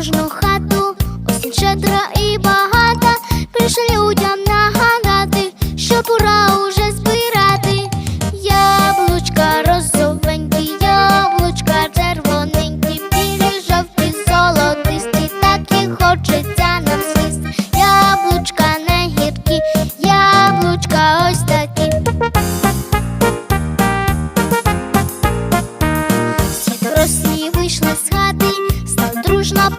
кожну хату, осінь щедра і багата, прийшли людям нагадати, що пора уже збирати, яблучка розовенькі, яблучка червоненькі, білі, жовті, солодисті, так і хочеться нам слисти, яблучка не гіркі, яблучка ось такі. Всі дорослі вийшли з хати. Дружно